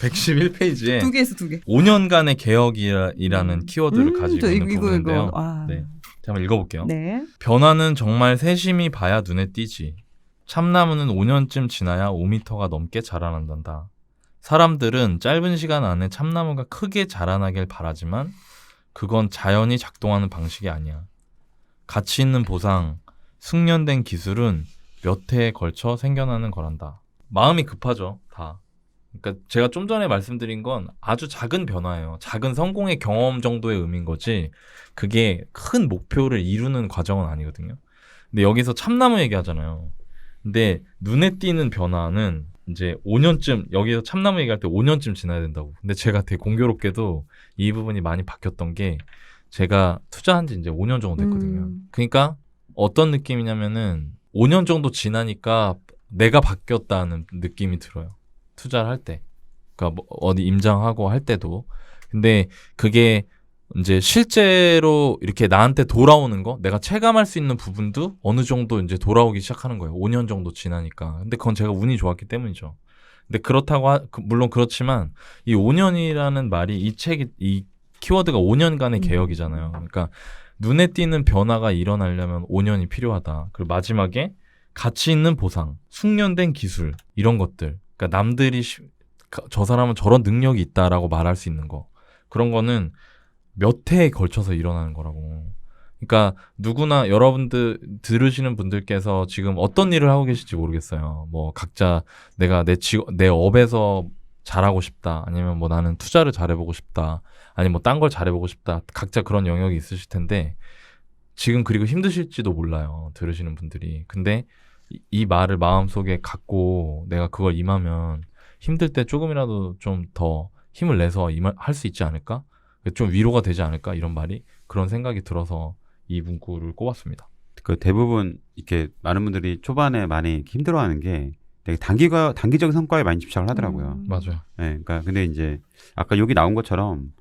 111페이지에 두개 있어 두 개. 5년간의 개혁이라는 음. 키워드를 음, 가지고 저 있는 이거, 부분인데요. 이거. 아. 네. 제가 한번 읽어볼게요. 네. 변화는 정말 세심히 봐야 눈에 띄지. 참나무는 5년쯤 지나야 5미터가 넘게 자라난단다. 사람들은 짧은 시간 안에 참나무가 크게 자라나길 바라지만 그건 자연이 작동하는 방식이 아니야. 가치 있는 보상, 숙련된 기술은 몇 해에 걸쳐 생겨나는 거란다. 마음이 급하죠, 다. 그러니까 제가 좀 전에 말씀드린 건 아주 작은 변화예요. 작은 성공의 경험 정도의 의미인 거지. 그게 큰 목표를 이루는 과정은 아니거든요. 근데 여기서 참나무 얘기하잖아요. 근데 눈에 띄는 변화는 이제 5년쯤 여기서 참나무 얘기할 때 5년쯤 지나야 된다고. 근데 제가 되게 공교롭게도 이 부분이 많이 바뀌었던 게 제가 투자한 지 이제 5년 정도 됐거든요. 음. 그러니까 어떤 느낌이냐면은 5년 정도 지나니까 내가 바뀌었다는 느낌이 들어요. 투자를 할 때. 그러니까 뭐 어디 임장하고 할 때도. 근데 그게 이제 실제로 이렇게 나한테 돌아오는 거, 내가 체감할 수 있는 부분도 어느 정도 이제 돌아오기 시작하는 거예요. 5년 정도 지나니까. 근데 그건 제가 운이 좋았기 때문이죠. 근데 그렇다고 하, 그- 물론 그렇지만 이 5년이라는 말이 이 책이 이 키워드가 5년간의 음. 개혁이잖아요. 그러니까 눈에 띄는 변화가 일어나려면 5년이 필요하다. 그리고 마지막에 가치 있는 보상, 숙련된 기술 이런 것들. 그러니까 남들이 저 사람은 저런 능력이 있다라고 말할 수 있는 거. 그런 거는 몇 해에 걸쳐서 일어나는 거라고. 그러니까 누구나 여러분들 들으시는 분들께서 지금 어떤 일을 하고 계실지 모르겠어요. 뭐 각자 내가 내 직업, 내 업에서 잘하고 싶다. 아니면 뭐 나는 투자를 잘해보고 싶다. 아니면 뭐 딴 걸 잘해보고 싶다. 각자 그런 영역이 있으실 텐데 지금 그리고 힘드실지도 몰라요. 들으시는 분들이. 근데 이, 이 말을 마음속에 갖고 내가 그걸 임하면 힘들 때 조금이라도 좀 더 힘을 내서 임할 할수 있지 않을까? 좀 위로가 되지 않을까? 이런 말이 그런 생각이 들어서 이 문구를 꼽았습니다. 그 대부분 이렇게 많은 분들이 초반에 많이 힘들어하는 게 되게 단기가 단기적인 성과에 많이 집착을 하더라고요. 음. 맞아요. 예, 그러니까 근데 이제 아까 여기 나온 것처럼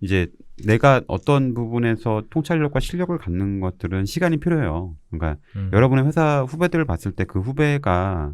이제 내가 어떤 부분에서 통찰력과 실력을 갖는 것들은 시간이 필요해요. 그러니까 음. 여러분의 회사 후배들을 봤을 때 그 후배가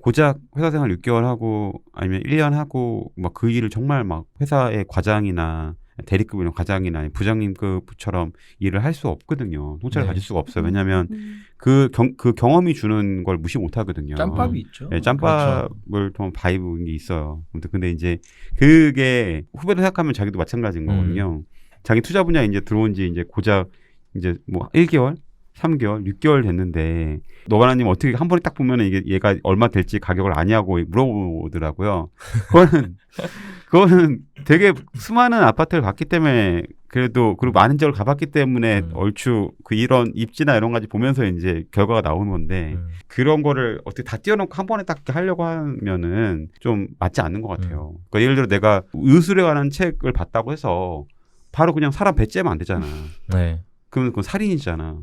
고작 회사 생활 6개월 하고 아니면 1년 하고 막 그 일을 정말 막 회사의 과장이나 대리급이나 과장이나 부장님급처럼 일을 할 수 없거든요. 통찰을 네. 가질 수가 없어요. 왜냐하면 음. 그, 경, 그 경험이 주는 걸 무시 못 하거든요. 짬밥이 있죠. 네, 짬밥을 통한 바이브인 게 있어요. 근데 이제 그게 후배를 생각하면 자기도 마찬가지인 거거든요. 자기 투자 분야에 이제 들어온 지 이제 고작 이제 뭐 1개월, 3개월, 6개월 됐는데 노가나님 어떻게 한 번에 딱 보면 이게 얘가 얼마 될지 가격을 아냐고 물어보더라고요. 그거는 그거는 되게 수많은 아파트를 봤기 때문에 그래도 그리고 많은 지역을 가봤기 때문에 음. 얼추 그 이런 입지나 이런 가지 보면서 이제 결과가 나오는 건데 음. 그런 거를 어떻게 다 띄워놓고 한 번에 딱 하려고 하면은 좀 맞지 않는 것 같아요. 그러니까 예를 들어 내가 의술에 관한 책을 봤다고 해서 바로 그냥 사람 배째면 안 되잖아. 네. 그러면 그건 살인이잖아.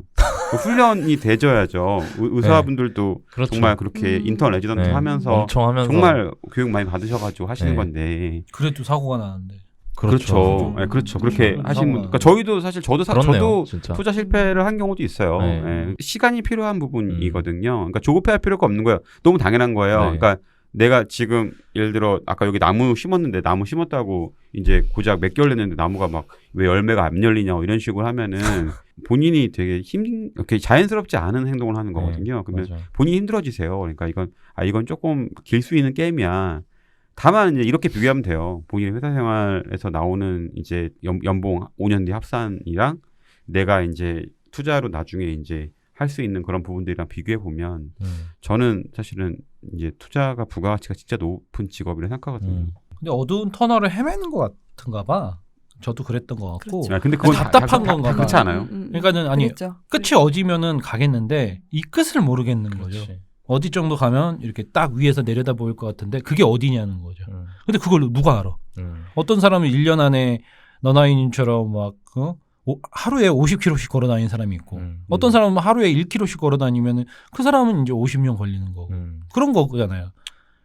그 훈련이 돼줘야죠. 의- 의사분들도 그렇죠. 정말 그렇게 음. 인턴 레지던트 네. 하면서 엄청 하면서 정말 교육 많이 받으셔가지고 하시는 네. 건데 그래도 사고가 나는데. 그렇죠. 그렇죠. 네, 그렇죠. 그렇게. 하시는 분. 그러니까 저희도 사실 저도 사, 그렇네요. 저도 진짜. 투자 실패를 한 경우도 있어요. 네. 예. 시간이 필요한 부분이거든요. 그러니까 조급해할 필요가 없는 거예요. 너무 당연한 거예요. 네. 그러니까 내가 지금 예를 들어 아까 여기 나무 심었는데 나무 심었다고 이제 고작 몇 개월 됐는데 나무가 막 왜 열매가 안 열리냐 이런 식으로 하면은 본인이 되게 힘 이렇게 자연스럽지 않은 행동을 하는 거거든요. 그러면 맞아요. 본인이 힘들어지세요. 그러니까 이건 아 이건 조금 길 수 있는 게임이야. 다만 이제 이렇게 비교하면 돼요. 본인 회사 생활에서 나오는 이제 연, 연봉 5년 뒤 합산이랑 내가 이제 투자로 나중에 이제 할 수 있는 그런 부분들이랑 비교해 보면 음. 저는 사실은 이제 투자가 부가가치가 진짜 높은 직업이라 생각하거든요. 음. 근데 어두운 터널을 헤매는 것 같은가 봐. 저도 그랬던 것 같고. 그렇죠. 아, 근데 그건 답답한 다- 다- 건가 봐. 그렇지 않아요? 음, 음, 음. 그러니까는 아니 그랬죠. 끝이 어디면은 가겠는데 이 끝을 모르겠는 거죠. 그렇지. 어디 정도 가면 이렇게 딱 위에서 내려다 보일 것 같은데 그게 어디냐는 거죠. 음. 근데 그걸 누가 알아? 음. 어떤 사람은 1년 안에 너나이님처럼 막 어? 오- 하루에 50km씩 걸어 다니는 사람이 있고 음. 어떤 사람은 하루에 1km씩 걸어 다니면 그 사람은 이제 50년 걸리는 거고 음. 그런 거잖아요.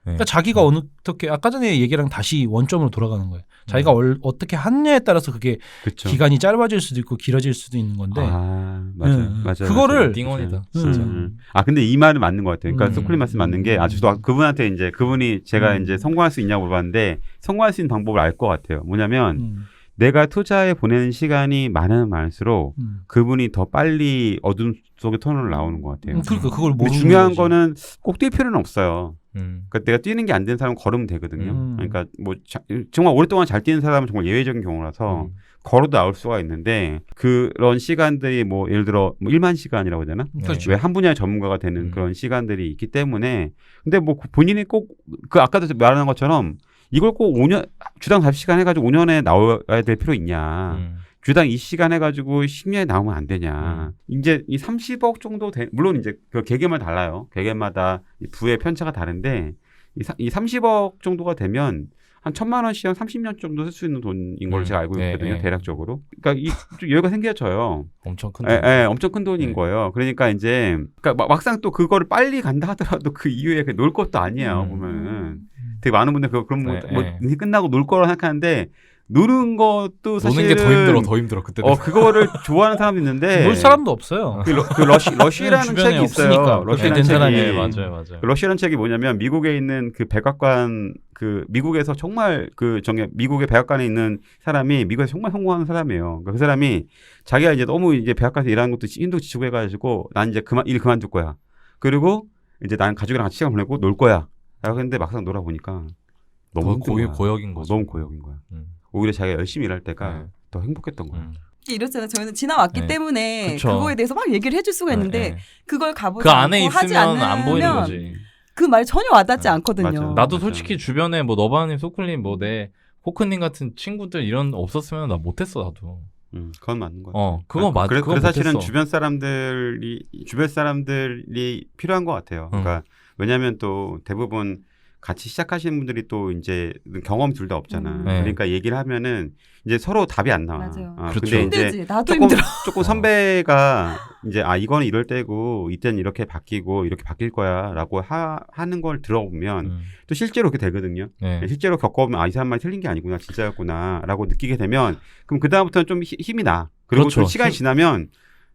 그러니까 자기가 어떻게 아까 전에 얘기랑 다시 원점으로 돌아가는 거예요. 자기가 음. 얼- 어떻게 하느냐에 따라서 그게 그렇죠. 기간이 짧아질 수도 있고 길어질 수도 있는 건데 아, 맞아요. 음, 맞아요. 그거를 맞아요. 띵원이다. 진짜. 음. 아, 근데 이 말은 맞는 것 같아요. 그러니까 음. 소클린 말씀 맞는 게 아주 또 그분한테 이제 그분이 제가 음. 이제 성공할 수 있냐고 물어봤는데 성공할 수 있는 방법을 알 것 같아요. 뭐냐면 음, 내가 투자에 보내는 시간이 많으면 많을수록 음. 그분이 더 빨리 어둠 속의 터널을 나오는 것 같아요. 음, 그러니까 그걸 모르는 중요한 거지. 거는 꼭 뛸 필요는 없어요. 음. 그러니까 내가 뛰는 게 안 되는 사람은 걸으면 되거든요. 음. 그러니까 뭐 자- 정말 오랫동안 잘 뛰는 사람은 정말 예외적인 경우라서 음. 걸어도 나올 수가 있는데 그런 시간들이 뭐 예를 들어 뭐 1만 시간이라고 해야 되나? 그렇죠. 왜한 분야의 전문가가 되는 음. 그런 시간들이 있기 때문에 근데 뭐 본인이 꼭 그 아까도 말한 것처럼 이걸 꼭 5년 주당 40시간 해가지고 5년에 나와야 될 필요 있냐? 음. 주당 2시간 해가지고 10년에 나오면 안 되냐. 이제 이 30억 정도 돼, 물론 이제 그 개개마다 달라요. 개개마다 이 부의 편차가 다른데 이, 사- 이 30억 정도가 되면 한 천만 원씩 한 30년 정도 쓸 수 있는 돈인 걸로 음. 제가 알고 네, 있거든요. 네. 대략적으로. 그러니까 이좀 여유가 생겨져요. 엄청 큰. 예, 돈. 예, 엄청 큰 돈인 네. 거예요. 그러니까 이제 그러니까 막- 막상 또 그거를 빨리 간다 하더라도 그 이후에 그놀 것도 아니에요. 음. 보면은 되게 많은 분들 그거 그런 뭐, 네, 뭐 네. 끝나고 놀 거라 생각하는데 노는 것도 사실은 노는 게 더 힘들어, 더 힘들어 그때. 어 그거를 좋아하는 사람도 있는데 놀 사람도 없어요. 그, 러, 그 러시 러시라는 책이 있어요. 없으니까 그렇게 러시라는 된 책이. 네, 맞아요, 맞아요. 그 러시아는 책이 뭐냐면 미국에 있는 그 백악관 그 미국에서 정말 그 정말 미국의 백악관에 있는 사람이 미국에서 정말 성공하는 사람이에요. 그러니까 그 사람이 자기가 이제 너무 이제 백악관에서 일하는 것도 힘도 지치고 해가지고 난 이제 그만 일 그만둘 거야. 그리고 이제 난 가족이랑 같이 시간 보내고 놀 거야. 라고 했는데 막상 놀아 보니까 너무 고유. 고역인 거죠. 너무 고역인 거야. 음. 오히려 자기가 열심히 일할 때가 네. 더 행복했던 거야. 음. 이렇잖아요. 저희는 지나왔기 네. 때문에 그쵸. 그거에 대해서 막 얘기를 해줄 수가 있는데 네, 네. 그걸 가보지 그 안에 않고 하지 있으면 안 보이는 않으면 거지. 그 말이 전혀 와닿지 네. 않거든요. 맞아. 나도 맞아요. 솔직히 주변에 뭐 너바님, 소클님, 뭐 내 호크님 같은 친구들 이런 없었으면 나 못했어 나도. 음, 그건 맞는 거 같아. 어, 그거 맞. 그래, 그래 사실은. 주변 사람들이 주변 사람들이 필요한 것 같아요. 그러니까 왜냐하면 또 대부분 같이 시작하시는 분들이 또 이제 경험 둘 다 없잖아. 음. 네. 그러니까 얘기를 하면은 이제 서로 답이 안 나와. 맞아요. 아, 그렇죠. 근데 이제 힘들지. 나도 조금 힘들어. 조금 선배가 이제 아 이거는 이럴 때고 이때는 이렇게 바뀌고 이렇게 바뀔 거야라고 하, 하는 걸 들어보면 음. 또 실제로 그렇게 되거든요. 네. 실제로 겪어보면 아 이 사람 말이 틀린 게 아니구나 진짜였구나라고 느끼게 되면 그럼 그 다음부터는 좀 히- 힘이 나. 그리고 그렇죠. 또 시간이 힘- 지나면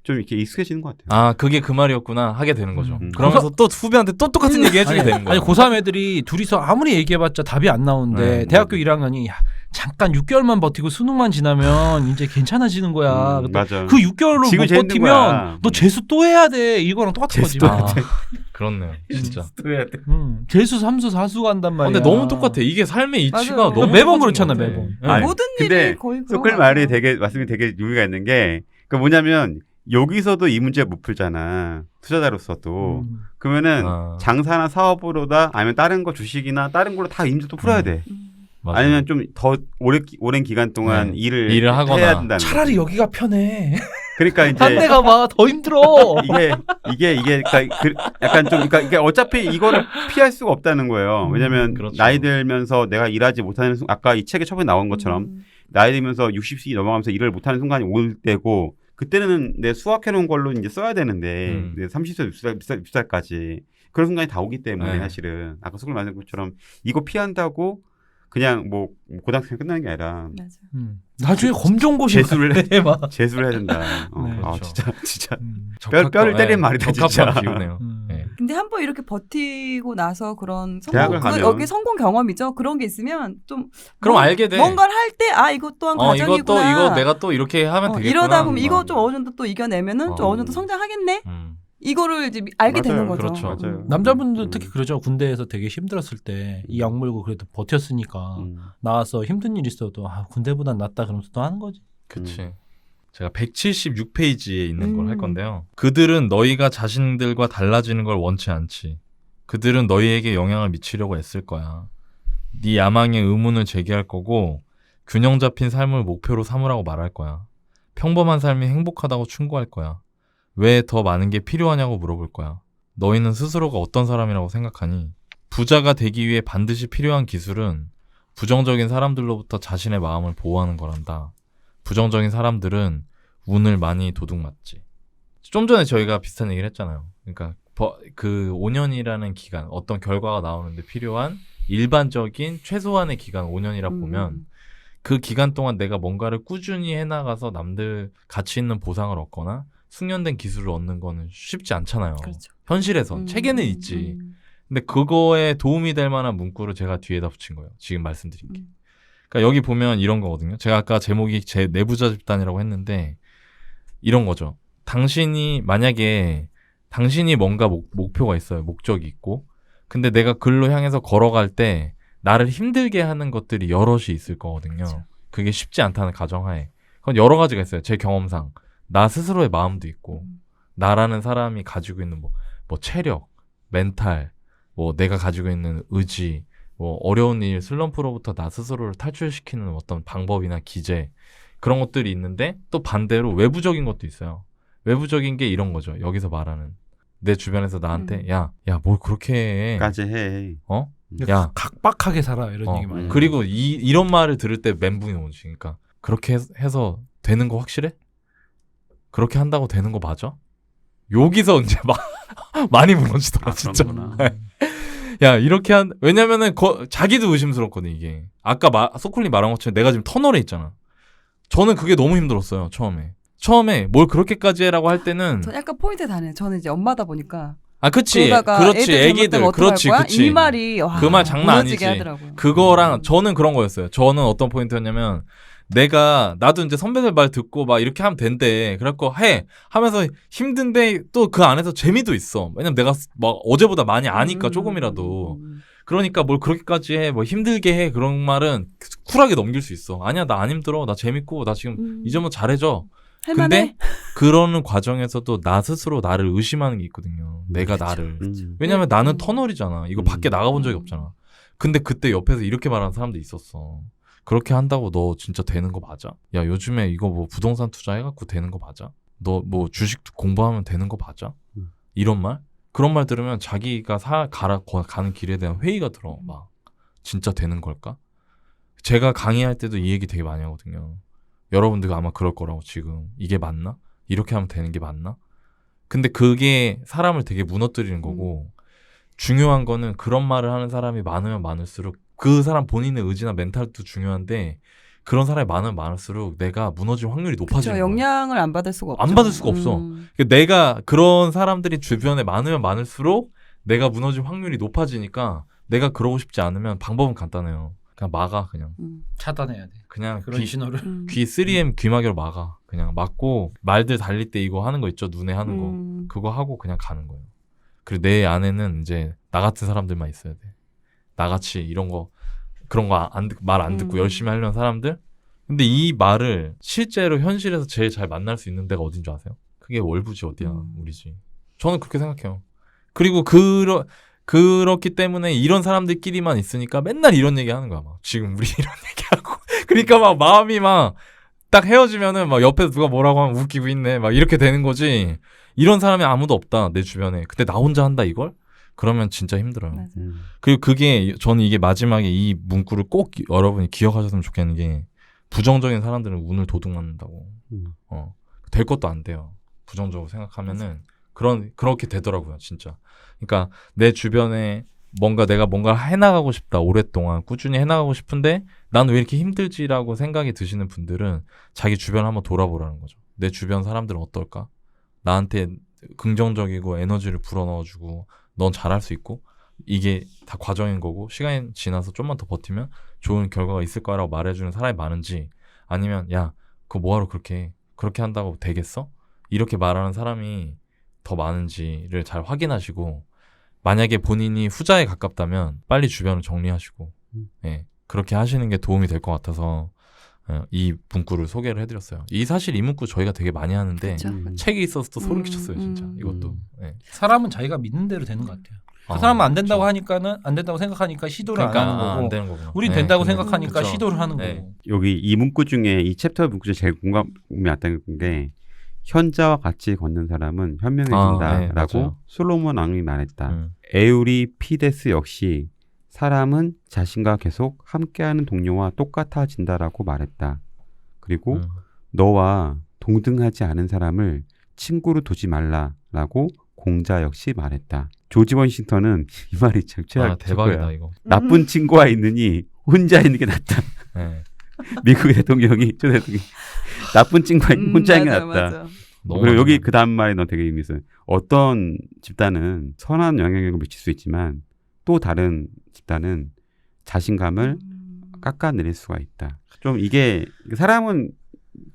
좀 이렇게 익숙해지는 것 같아요. 아 그게 그 말이었구나 하게 되는 거죠. 음. 그러면서 또 후배한테 또 똑같은 얘기 해주게 되는 거야. 아니 고3 애들이 둘이서 아무리 얘기해봤자 답이 안 나오는데 네, 대학교 1학년이 야, 잠깐 6개월만 버티고 수능만 지나면 이제 괜찮아지는 거야. 음, 맞아. 그 6개월을 지금 못. 버티면 너 재수 또 해야 돼. 이거랑 똑같은 거지. 해야 돼. 그렇네요, 진짜. 또 해야 돼. 음, 재수, 삼수, 사수 간단 어, 말이야. 근데 너무 똑같아. 이게 삶의 이치가 맞아요. 너무 매번 그렇잖아. 매번. 네. 아니, 모든 일이 거의 그런 소클 것 말이. 되게 말씀이 되게 유의가 있는 게 그 뭐냐면 여기서도 이 문제 못 풀잖아 투자자로서도 음. 그러면은 아, 장사나 사업으로다 아니면 다른 거 주식이나 다른 걸로 다 임대 또 풀어야 음. 돼 음. 맞아. 아니면 좀 더 오래 오랜 기간 동안 네. 일을 일을 하거나. 해야 된다는 차라리. 여기가 편해. 그러니까 이제 딴 데 가봐. 더 힘들어. 이게 이게 이게 그러니까 그 약간 좀 그러니까 이게 어차피 이거를 피할 수가 없다는 거예요. 왜냐면 그렇죠. 나이 들면서 내가 일하지 못하는 순 아까 이 책에 처음에 나온 것처럼 음. 나이 들면서 60세 넘어가면서 일을 못하는 순간이 올 때고 그때는 내 수학해 놓은 걸로 이제 써야 되는데 음. 내 30세 60살, 60살, 까지 그런 순간이 다 오기 때문에 네. 사실은 아까 소글 말한 것처럼 이거 피한다고 그냥 뭐 고등학생 끝나는 게 아니라 맞아. 음. 나중에 검정고시 재수를 해. 막. 재수를 해야 된다. 어, 네. 아 그렇죠. 진짜 진짜 음. 뼈- 뼈를 때린 네, 말이다, 적합한 진짜. 비유네요. 음. 네. 근데 한 번 이렇게 버티고 나서 그런 성공, 그 가면- 여기 성공 경험이죠. 그런 게 있으면 좀 그럼 뭔- 알게 돼. 뭔가를 할 때 아 이것 또한 어, 과정이구나. 이거 내가 또 이렇게 하면 어, 되겠구나. 이러다 보면 어. 이거 좀 어느 정도 또 이겨내면은 좀 어. 어느 정도 성장하겠네. 음. 이거를 이제 알게 되는 맞아요. 거죠. 그렇죠. 맞아요. 남자분들 음. 특히 그러죠. 군대에서 되게 힘들었을 때 이 약물고 그래도 버텼으니까 음. 나와서 힘든 일 있어도 아, 군대보단 낫다 그러면서 또 하는 거지. 그치. 제가 176페이지에 있는 걸할 음. 건데요. 그들은 너희가 자신들과 달라지는 걸 원치 않지. 그들은 너희에게 영향을 미치려고 애쓸 거야. 네 야망의 의문을 제기할 거고 균형 잡힌 삶을 목표로 삼으라고 말할 거야. 평범한 삶이 행복하다고 충고할 거야. 왜 더 많은 게 필요하냐고 물어볼 거야. 너희는 스스로가 어떤 사람이라고 생각하니? 부자가 되기 위해 반드시 필요한 기술은 부정적인 사람들로부터 자신의 마음을 보호하는 거란다. 부정적인 사람들은 운을 많이 도둑 맞지. 좀 전에 저희가 비슷한 얘기를 했잖아요. 그러니까 버- 그 5년이라는 기간 어떤 결과가 나오는데 필요한 일반적인 최소한의 기간 5년이라 음. 보면 그 기간 동안 내가 뭔가를 꾸준히 해나가서 남들 가치 있는 보상을 얻거나 숙련된 기술을 얻는 거는 쉽지 않잖아요. 그렇죠. 현실에선 음, 책에는 음, 있지. 음. 근데 그거에 도움이 될 만한 문구를 제가 뒤에다 붙인 거예요. 지금 말씀드린 게. 음. 그러니까 여기 보면 이런 거거든요. 제가 아까 제목이 제 내부자 집단이라고 했는데 이런 거죠. 당신이 만약에 당신이 뭔가 목, 목표가 있어요. 목적이 있고. 근데 내가 글로 향해서 걸어갈 때 나를 힘들게 하는 것들이 여럿이 있을 거거든요. 그렇죠. 그게 쉽지 않다는 가정하에. 그건 여러 가지가 있어요. 제 경험상. 나 스스로의 마음도 있고, 음. 나라는 사람이 가지고 있는 뭐, 뭐 체력, 멘탈, 뭐 내가 가지고 있는 의지, 뭐 어려운 일, 슬럼프로부터 나 스스로를 탈출시키는 어떤 방법이나 기제 그런 것들이 있는데 또 반대로 외부적인 것도 있어요. 외부적인 게 이런 거죠. 여기서 말하는 내 주변에서 나한테 음. 야, 야, 뭘 그렇게 해? 까지 해. 어? 야. 각박하게 살아 이런 어, 얘기 많이. 음. 그리고 이 이런 말을 들을 때 멘붕이 오지. 그러니까 그렇게 해서- 해서 되는 거 확실해? 그렇게 한다고 되는 거 맞아? 여기서 이제 막 많이 무너지더라 아, 진짜. 야 이렇게 한 왜냐면은 거- 자기도 의심스럽거든 이게. 아까 마, 소쿨리 말한 것처럼 내가 지금 터널에 있잖아. 저는 그게 너무 힘들었어요 처음에. 처음에 뭘 그렇게까지 해라고 할 때는 저 약간 포인트 다네. 저는 이제 엄마다 보니까. 아 그치. 그렇지. 애기들. 그렇지? 그치 이 말이 와, 그말 장난 아니지. 하더라고요. 그거랑 저는 그런 거였어요. 저는 어떤 포인트였냐면 내가 나도 이제 선배들 말 듣고 막 이렇게 하면 된대 그래갖고 해 하면서 힘든데 또 그 안에서 재미도 있어 왜냐면 내가 막 어제보다 많이 아니까 음, 조금이라도 음, 그러니까 뭘 그렇게까지 해, 뭐 힘들게 해 그런 말은 쿨하게 넘길 수 있어. 아니야 나 안 힘들어, 나 재밌고 나 지금 음. 이 점은 잘해줘. 근데 그러는 과정에서도 나 스스로 나를 의심하는 게 있거든요. 내가 나를. 음. 왜냐면 음. 나는 터널이잖아. 이거 음. 밖에 나가본 적이 음. 없잖아. 근데 그때 옆에서 이렇게 말하는 사람도 있었어. 그렇게 한다고 너 진짜 되는 거 맞아? 야 요즘에 이거 뭐 부동산 투자해갖고 되는 거 맞아? 너 뭐 주식 공부하면 되는 거 맞아? 음. 이런 말? 그런 말 들으면 자기가 사 가라 거- 가는 길에 대한 회의가 들어. 막 진짜 되는 걸까? 제가 강의할 때도 이 얘기 되게 많이 하거든요. 여러분들 아마 그럴 거라고 지금 이게 맞나? 이렇게 하면 되는 게 맞나? 근데 그게 사람을 되게 무너뜨리는 거고 중요한 거는 그런 말을 하는 사람이 많으면 많을수록 그 사람 본인의 의지나 멘탈도 중요한데 그런 사람이 많으면 많을수록 내가 무너질 확률이 저 높아지는 거야. 영향을 안 받을 수가 없죠. 안 받을 수가 없어. 음. 그 내가 그런 사람들이 주변에 많으면 많을수록 내가 무너질 확률이 높아지니까 내가 그러고 싶지 않으면 방법은 간단해요. 그냥 막아 그냥. 음. 차단해야 돼. 그냥 그런 귀, 신호를. 음. 귀 3M 귀마개로 막아. 그냥 막고 말들 달릴 때 이거 하는 거 있죠. 눈에 하는 거. 음. 그거 하고 그냥 가는 거예요. 그리고 내 안에는 이제 나 같은 사람들만 있어야 돼. 나같이 이런 거 그런 거말안 듣고 음. 열심히 하려는 사람들. 근데 이 말을 실제로 현실에서 제일 잘 만날 수 있는 데가 어딘 줄 아세요? 그게 월부지 어디야 음. 우리지. 저는 그렇게 생각해요. 그리고 그러 그렇기 때문에 이런 사람들끼리만 있으니까 맨날 이런 얘기 하는 거야. 막 지금 우리 이런 얘기하고 그러니까 막 마음이 막 딱 헤어지면은 막 옆에서 누가 뭐라고 하면 웃기고 있네. 막 이렇게 되는 거지. 이런 사람이 아무도 없다 내 주변에. 근데 나 혼자 한다 이걸? 그러면 진짜 힘들어요. 맞아. 음. 그리고 그게 저는 이게 마지막에 이 문구를 꼭 기- 여러분이 기억하셨으면 좋겠는 게 부정적인 사람들은 운을 도둑 맞는다고. 음. 어. 될 것도 안 돼요. 부정적으로 생각하면은 그런 그렇게 되더라고요, 진짜. 그러니까 내 주변에 뭔가 내가 뭔가 해나가고 싶다 오랫동안 꾸준히 해나가고 싶은데 난 왜 이렇게 힘들지라고 생각이 드시는 분들은 자기 주변 한번 돌아보라는 거죠. 내 주변 사람들은 어떨까? 나한테 긍정적이고 에너지를 불어넣어주고 넌 잘할 수 있고 이게 다 과정인 거고 시간이 지나서 좀만 더 버티면 좋은 결과가 있을 거라고 말해주는 사람이 많은지 아니면 야 그거 뭐하러 그렇게 해? 그렇게 한다고 되겠어? 이렇게 말하는 사람이 더 많은지를 잘 확인하시고 만약에 본인이 후자에 가깝다면 빨리 주변을 정리하시고 음. 예, 그렇게 하시는 게 도움이 될 것 같아서 어, 이 문구를 소개를 해드렸어요. 이 사실 이 문구 저희가 되게 많이 하는데 그쵸, 음. 그쵸. 책이 있어서 또 소름 음, 끼쳤어요 진짜 음. 이것도. 음. 예. 사람은 자기가 믿는 대로 되는 것 같아요. 그 아, 사람은 안 된다고 그렇죠. 하니까는 안 된다고 생각하니까 시도를 그러니까 안 하는 아, 거고. 안 되는 거구나. 우린 네, 된다고 근데- 생각하니까 그쵸. 시도를 하는 네. 거고. 여기 이 문구 중에 이 챕터 문구 중에 제일 공감이 왔던 게 현자와 같이 걷는 사람은 현명해진다라고 아, 네. 솔로몬 왕이 말했다. 음. 에우리 피데스 역시 사람은 자신과 계속 함께하는 동료와 똑같아진다라고 말했다. 그리고 음. 너와 동등하지 않은 사람을 친구로 두지 말라라고 공자 역시 말했다. 조지 워싱턴은 이 말이 참 최악 아 대박이다 최고야. 이거. 나쁜 친구와 있느니 혼자 있는 게 낫다. 네. 미국의 대통령이 조 대통령이 나쁜 친구와 있는 음, 혼자 있는 게 낫다. 맞아. 그리고 여기. 그 다음 말이 너 되게 의미 있어요. 어떤 집단은 선한 영향력을 미칠 수 있지만 또 다른 집단은 자신감을 음. 깎아내릴 수가 있다. 좀 이게 사람은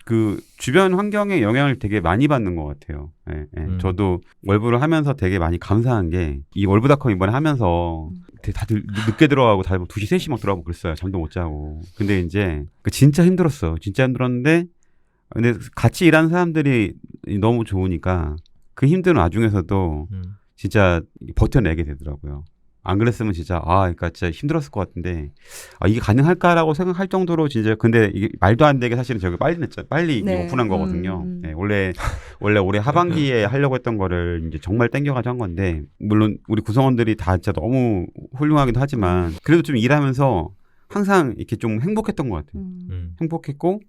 그 주변 환경의 영향을 되게 많이 받는 것 같아요. 예, 예. 음. 저도 월부를 하면서 되게 많이 감사한 게 이 월부닷컴 이번에 하면서 음. 되게 다들 늦게 들어가고 다들 2시, 3시 막 들어가고 그랬어요. 잠도 못 자고. 근데 이제 그 진짜 힘들었어. 진짜 힘들었는데 근데 같이 일하는 사람들이 너무 좋으니까 그 힘든 와중에서도 음. 진짜 버텨내게 되더라고요. 안 그랬으면 진짜 아, 그러니까 진짜 힘들었을 것 같은데 아, 이게 가능할까라고 생각할 정도로 진짜 근데 이게 말도 안 되게 사실은 저기 빨리 냈죠. 빨리 네. 오픈한 거거든요. 음. 네, 원래 원래 올해 하반기에 하려고 했던 거를 이제 정말 땡겨가지고 한 건데 물론 우리 구성원들이 다 진짜 너무 훌륭하기도 하지만 그래도 좀 일하면서 항상 이렇게 좀 행복했던 것 같아요. 음. 음. 행복했고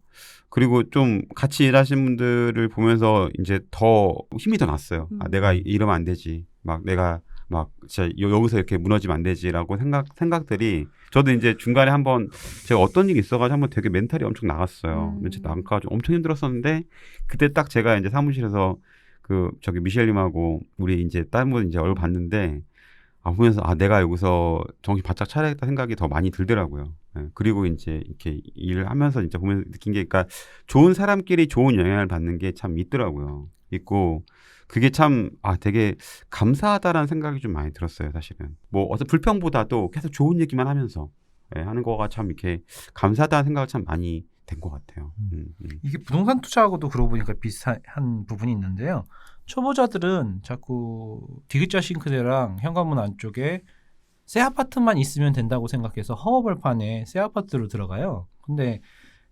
그리고 좀 같이 일하시는 분들을 보면서 이제 더 힘이 더 났어요. 아, 음. 내가 이러면 안 되지. 막 내가 막 진짜 여- 여기서 이렇게 무너지면 안 되지라고 생각 생각들이 저도 이제 중간에 한번 제가 어떤 일이 있어가지고 한번 되게 멘탈이 엄청 나갔어요. 음. 멘탈 나가지고 엄청 힘들었었는데 그때 딱 제가 이제 사무실에서 그 저기 미셸님하고 우리 이제 다른 분 이제 얼굴 봤는데 아 보면서 아 내가 여기서 정신 바짝 차려야겠다 생각이 더 많이 들더라고요. 예, 그리고 이제 이렇게 일을 하면서 진짜 보면서 느낀 게 그러니까 좋은 사람끼리 좋은 영향을 받는 게 참 있더라고요. 있고 그게 참 아 되게 감사하다라는 생각이 좀 많이 들었어요, 사실은. 뭐 어떤 불평보다도 계속 좋은 얘기만 하면서 예, 하는 거가 참 이렇게 감사하다는 생각을 참 많이 된 것 같아요. 음, 음. 이게 부동산 투자하고도 그러고 보니까 비슷한 부분이 있는데요. 초보자들은 자꾸 디귿자 싱크대랑 현관문 안쪽에 새 아파트만 있으면 된다고 생각해서 허허벌판에 새 아파트로 들어가요. 근데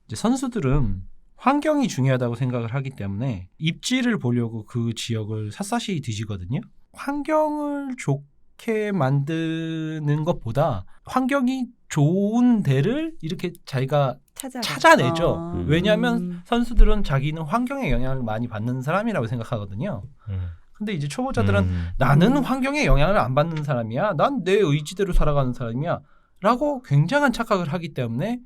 이제 선수들은 환경이 중요하다고 생각을 하기 때문에 입지를 보려고 그 지역을 샅샅이 뒤지거든요. 환경을 좋게 만드는 것보다 환경이 좋은 데를 이렇게 자기가 찾아 찾아내죠. 음. 왜냐하면 선수들은 자기는 환경의 영향을 많이 받는 사람이라고 생각하거든요. 음. 근데 이제 초보자들은 음. 나는 음. 환경의 영향을 안 받는 사람이야. 난 내 의지대로 살아가는 사람이야. 라고 굉장한 착각을 하기 때문에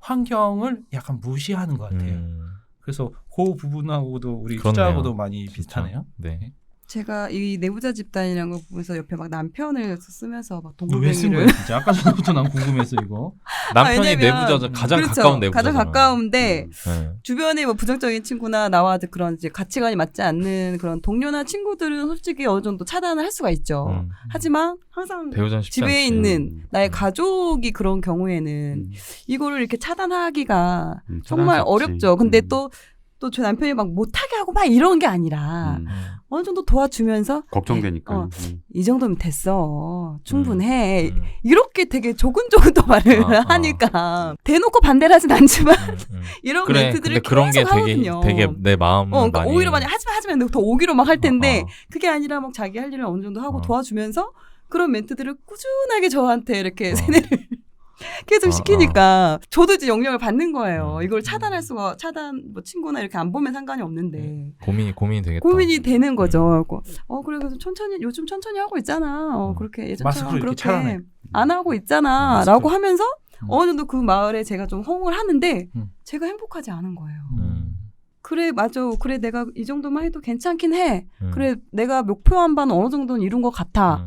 환경을 약간 무시하는 것 같아요. 음. 그래서 그 부분하고도 우리 그렇네요. 투자하고도 많이 진짜. 비슷하네요. 네. 제가 이 내부자 집단이라는 거 보면서 옆에 막 남편을 쓰면서 막너왜쓴 동물뱅이를 거야 진짜? 아까 전부터 난 궁금했어 이거. 남편이 왜냐면- 내부자 가장 그렇죠. 가까운 내부자 가장 가까운데 음. 네. 주변에 뭐 부정적인 친구나 나와 그런 이제 가치관이 맞지 않는 그런 동료나 친구들은 솔직히 어느 정도 차단을 할 수가 있죠. 음. 하지만 항상 배우자는 쉽지 집에 않지. 있는 음. 나의 음. 가족이 그런 경우에는 음. 이거를 이렇게 차단하기가 음, 정말 차단할 수 없지. 어렵죠. 근데 음. 또또저 남편이 막 못하게 하고 막 이런 게 아니라 음. 음. 어느 정도 도와주면서 걱정되니까. 어. 음. 이 정도면 됐어. 충분해. 음. 이렇게 되게 조근조근 또 말을 아, 아. 하니까 대놓고 반대를 하진 않지만 음, 음. 이런 그래. 멘트들을 근데 그런 게 계속 되게 하거든요. 되게 내 마음 어, 그러니까 많이 오히려 만약 하지마 하지마 더 오기로 막 할 텐데 어, 어. 그게 아니라 막 자기 할 일을 어느 정도 하고 어. 도와주면서 그런 멘트들을 꾸준하게 저한테 이렇게 어. 세뇌를 계속 어, 시키니까 저도 이제 영향을 받는 거예요. 음. 이걸 차단할 수가 차단 뭐 친구나 이렇게 안 보면 상관이 없는데 고민이 고민이 되겠다. 고민이 되는 거죠. 그래서 어 그래 그래서 천천히 요즘 천천히 하고 있잖아. 어 음. 그렇게 예전처럼 그렇게 차단해. 안 하고 음, 있잖아라고 마스크를. 하면서 음. 어느 정도 그 마을에 제가 좀 호응을 하는데 음. 제가 행복하지 않은 거예요. 음. 그래 맞아. 그래 내가 이 정도만 해도 괜찮긴 해. 음. 그래 내가 목표한 바는 어느 정도는 이룬 것 같아.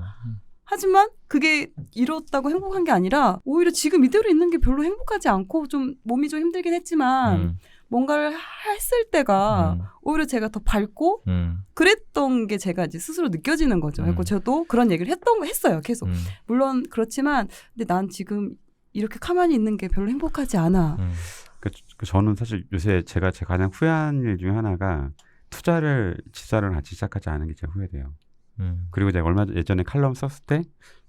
음. 하지만 그게 이뤘다고 행복한 게 아니라 오히려 지금 이대로 있는 게 별로 행복하지 않고 좀 몸이 좀 힘들긴 했지만 음. 뭔가를 했을 때가 음. 오히려 제가 더 밝고 음. 그랬던 게 제가 이제 스스로 느껴지는 거죠. 그리고 음. 저도 그런 얘기를 했던 거 했어요. 계속. 음. 물론 그렇지만 근데 난 지금 이렇게 가만히 있는 게 별로 행복하지 않아. 음. 그, 그 저는 사실 요새 제가 제 가장 후회한 일 중에 하나가 투자를 집사를 같이 시작하지 않은 게 제가 후회돼요. 음. 그리고 제가 얼마 전 예전에 칼럼 썼을 때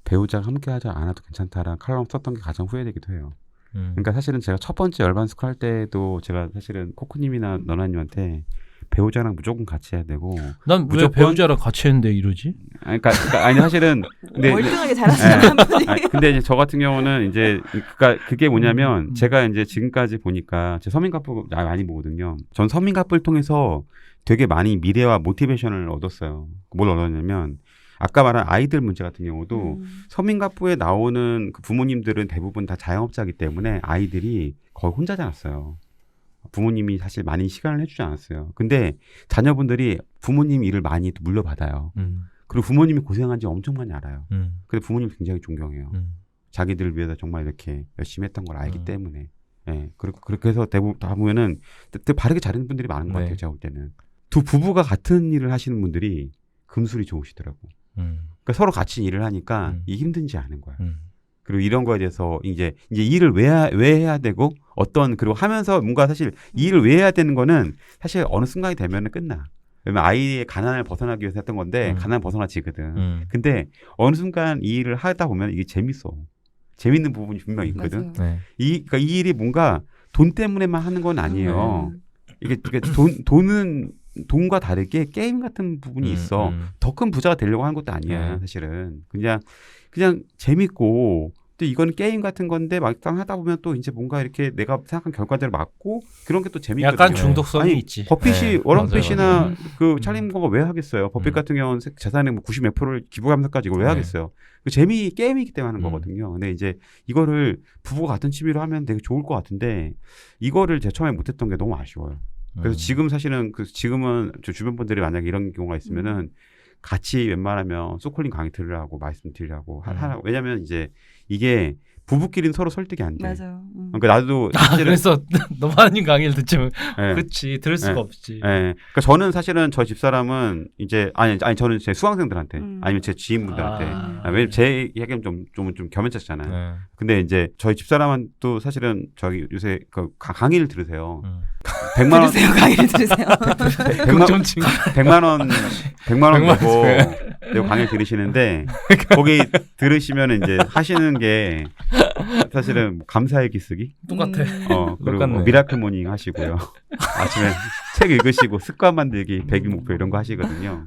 배우자가 함께하지 않아도 괜찮다라는 칼럼 썼던 게 가장 후회되기도 해요. 음. 그러니까 사실은 제가 첫 번째 열반 스쿨 할 때도 제가 사실은 코코님이나 너나님한테 배우자랑 무조건 같이 해야 되고. 난왜 무조건- 배우자랑 같이 했는데 이러지? 아니, 그러니까, 그러니까 아니 사실은 근데 월등하게 잘하시는 분이. 아니, 근데 이제 저 같은 경우는 이제 그러니까 그게 뭐냐면 음. 제가 이제 지금까지 보니까 제 서민갑부 많이 보거든요. 전 서민갑부를 통해서 되게 많이 미래와 모티베이션을 얻었어요. 뭘 얻었냐면 아까 말한 아이들 문제 같은 경우도 음. 서민갑부에 나오는 그 부모님들은 대부분 다 자영업자이기 때문에 아이들이 거의 혼자 자랐어요. 부모님이 사실 많이 시간을 해주지 않았어요. 근데 자녀분들이 부모님 일을 많이 또 물려받아요. 음, 그리고 부모님이 고생한지 엄청 많이 알아요. 음, 근데 부모님 굉장히 존경해요. 음. 자기들을 위해서 정말 이렇게 열심히 했던 걸 알기 음. 때문에. 예. 그리고 그렇게 해서 대부분 다 보면은 되게 바르게 자르는 분들이 많은 것 네. 같아요. 제가 볼 때는. 두 부부가 같은 일을 하시는 분들이 금술이 좋으시더라고. 음, 그러니까 서로 같이 일을 하니까 음. 이 힘든지 아는 거야. 음. 그리고 이런 거에 대해서 이제 이제 일을 왜, 하- 왜 해야 되고 어떤 그리고 하면서 뭔가 사실 이 일을 왜 해야 되는 거는 사실 어느 순간이 되면은 끝나. 왜냐면 아이의 가난을 벗어나기 위해서 했던 건데 음. 가난 벗어나지거든. 음. 근데 어느 순간 이 일을 하다 보면 이게 재밌어. 재밌는 부분이 분명 있거든. 맞아요. 네. 이, 그러니까 이 일이 뭔가 돈 때문에만 하는 건 아니에요. 음. 이게, 이게 돈, 돈은 돈과 다르게 게임 같은 부분이 음, 있어. 음. 더큰 부자가 되려고 하는 것도 아니야, 네. 사실은. 그냥, 그냥 재밌고, 또 이거는 게임 같은 건데 막상 하다 보면 또 이제 뭔가 이렇게 내가 생각한 결과대로 맞고 그런 게 또 재밌거든요. 약간 중독성이 아니, 있지. 버핏이 네, 워런 버핏이나. 그 음. 찰리 무거가 왜 하겠어요? 버핏 음. 같은 경우는 세- 재산의 뭐 90몇 프로를 기부하면서까지 이걸 왜 네. 하겠어요? 그 재미 게임이기 때문에 하는 음. 거거든요. 근데 이제 이거를 부부가 같은 취미로 하면 되게 좋을 것 같은데 이거를 제 처음에 못했던 게 너무 아쉬워요. 그래서 음. 지금 사실은 그 지금은 저 주변 분들이 만약에 이런 경우가 있으면은 같이 웬만하면 소콜링 강의 들으라고 말씀드리라고 하- 음. 하라고 왜냐면 이제 이게 부부끼리는 서로 설득이 안 돼. 맞아요. 음. 그러니까 나도 아, 그래서 너만님 강의를 듣지면 예. 그렇지 들을 수가 네. 없지. 예. 그러니까 저는 사실은 저 집사람은 이제 아니 아니 저는 제 수강생들한테 음. 아니면 제 지인분들한테 아. 아, 왜냐면 제 이야기는 좀좀 좀 겸연쳤잖아요. 네. 근데 이제 저희 집사람은 또 사실은 저기 요새 그 가- 강의를 들으세요. 음. 100만 원 들으세요 강의를 들으세요. 100만, 좀 칭. 100만 원 100만 원 백만 내고 원 내고 강의 들으시는데 거기 들으시면 이제 하시는 게 사실은 뭐 감사의 기쓰기 똑같아. 음. 어 그리고 똑같네. 뭐 미라클 모닝 하시고요. 아침에 책 읽으시고 습관 만들기 100일 목표 이런 거 하시거든요.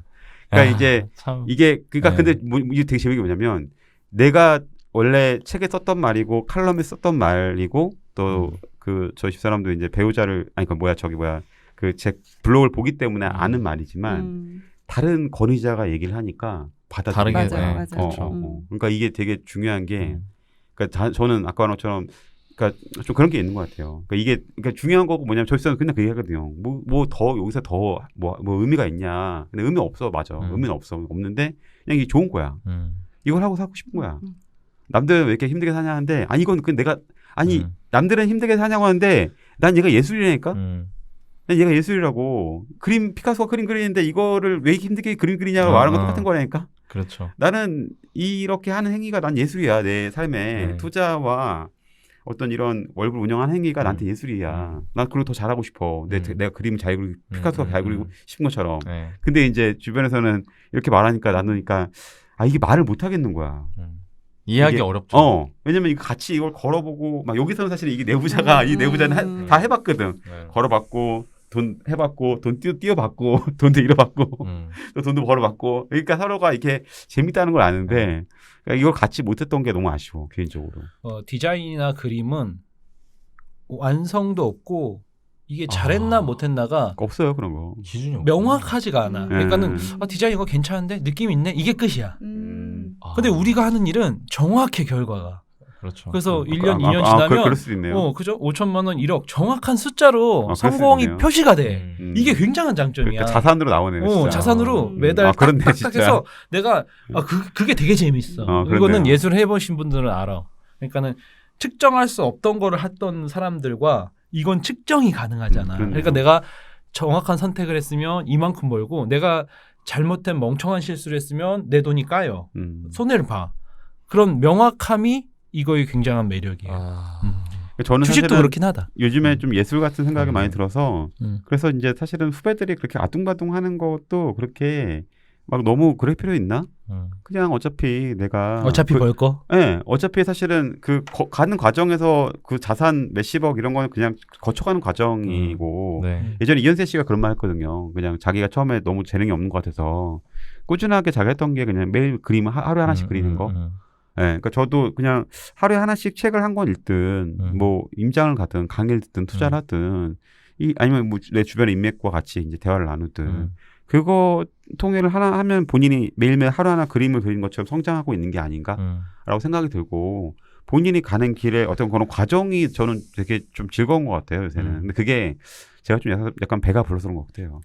그러니까 아, 이제 참. 이게 그러니까 네. 근데 뭐, 이게 되게 재밌는 게 뭐냐면 내가 원래 책에 썼던 말이고 칼럼에 썼던 말이고 또 음. 그 저희 집사람도 이제 배우자를 아니 그 뭐야 저기 뭐야 그 제 블로그를 보기 때문에 음. 아는 말이지만 음. 다른 권위자가 얘기를 하니까 받아들이게 다르게 맞아요, 네, 맞아요. 어, 그렇죠. 어, 음. 어. 그러니까 이게 되게 중요한 게 음. 그러니까 다- 저는 아까 말한 것처럼 그러니까 좀 그런 게 있는 것 같아요. 그러니까 이게 그러니까 중요한 거고 뭐냐면 저희 집사람은 그냥 그 얘기하거든요. 뭐 뭐 더 여기서 더뭐 뭐 의미가 있냐? 근데 의미 없어 맞아. 음. 의미는 없어 없는데 그냥 이게 좋은 거야. 음. 이걸 하고 사고 싶은 거야. 음. 남들은 왜 이렇게 힘들게 사냐 하는데 아니 이건 그 내가 아니 음. 남들은 힘들게 사냐고 하는데 난 얘가 예술이라니까. 음. 난 얘가 예술이라고 그림 피카소가 그림 그리는데 이거를 왜 힘들게 그림 그리냐고 어, 말하는 건 어. 똑같은 거라니까. 그렇죠. 나는 이렇게 하는 행위가 난 예술이야 내 삶에 네. 투자와 어떤 이런 월급 운영하는 행위가 음. 나한테 예술이야. 난 그리고 더 잘하고 싶어. 내, 음. 내가 그림 잘 그리고 피카소가 음, 잘 음, 그리고 음. 싶은 것처럼. 네. 근데 이제 주변에서는 이렇게 말하니까 나누니까 아 이게 말을 못 하겠는 거야. 음. 이해하기 이게- 어렵죠. 어 왜냐면 이거 같이 이걸 걸어보고 막 여기서는 사실 이게 내부자가 음. 이 내부자는 하- 다 해봤거든. 네. 걸어봤고 돈 해봤고 돈 띄워 띄워봤고 돈도 잃어봤고 음. 또 돈도 벌어봤고 그러니까 서로가 이렇게 재밌다는 걸 아는데 그러니까 이걸 같이 못했던 게 너무 아쉬워 개인적으로. 어, 디자인이나 그림은 완성도 없고 이게 잘했나 아. 못했나가 없어요 그런 거. 기준이. 명확하지가 않아. 음. 그러니까는 음. 아, 디자인 이거 괜찮은데 느낌 있네 이게 끝이야. 음. 아, 근데 우리가 하는 일은 정확해 결과가. 그렇죠. 그래서 음. 1년, 아, 2년 아, 아, 지나면 그, 그럴 수도 있네요. 어, 그죠? 5천만 원, 1억 정확한 숫자로 아, 그럴 수도 성공이 있네요. 표시가 돼. 음. 음. 이게 굉장한 장점이야. 그러니까 자산으로 나오네요. 어, 진짜. 자산으로 음. 매달 아, 그렇네, 딱딱딱 진짜. 해서 내가 아, 그, 그게 되게 재밌어. 어, 그렇네요. 이거는 예술 해보신 분들은 알아. 그러니까는 측정할 수 없던 거를 했던 사람들과 이건 측정이 가능하잖아. 음. 그러니까 내가 정확한 선택을 했으면 이만큼 벌고 내가 잘못된 멍청한 실수를 했으면 내 돈이 까요. 음. 손해를 봐. 그런 명확함이 이거의 굉장한 매력이에요. 아. 음. 저는 주식도 그렇긴 하다. 요즘에 음. 좀 예술 같은 생각이 음. 많이 들어서 음. 그래서 이제 사실은 후배들이 그렇게 아둥바둥 하는 것도 그렇게 막 너무 그럴 필요 있나? 음. 그냥 어차피 내가 어차피 그, 벌 거. 예, 어차피 사실은 그 거- 가는 과정에서 그 자산 몇십억 이런 거는 그냥 거쳐가는 과정이고 네. 예전에 이현세 씨가 그런 말 했거든요. 그냥 자기가 처음에 너무 재능이 없는 것 같아서 꾸준하게 자기가 했던 게 그냥 매일 그림 하- 하루에 하나씩 음, 그리는 음, 거. 음. 예, 그러니까 저도 그냥 하루에 하나씩 책을 한 권 읽든 음. 뭐 임장을 가든 강의를 듣든 투자를 하든 이 아니면 뭐 내 주변의 인맥과 같이 이제 대화를 나누든 음. 그거 통일을 하나 하면 본인이 매일매일 하루하나 그림을 그리는 것처럼 성장하고 있는 게 아닌가라고 음. 생각이 들고 본인이 가는 길에 어떤 그런 과정이 저는 되게 좀 즐거운 것 같아요 요새는 음. 근데 그게 제가 좀 약간- 배가 불러서 그런 것 같아요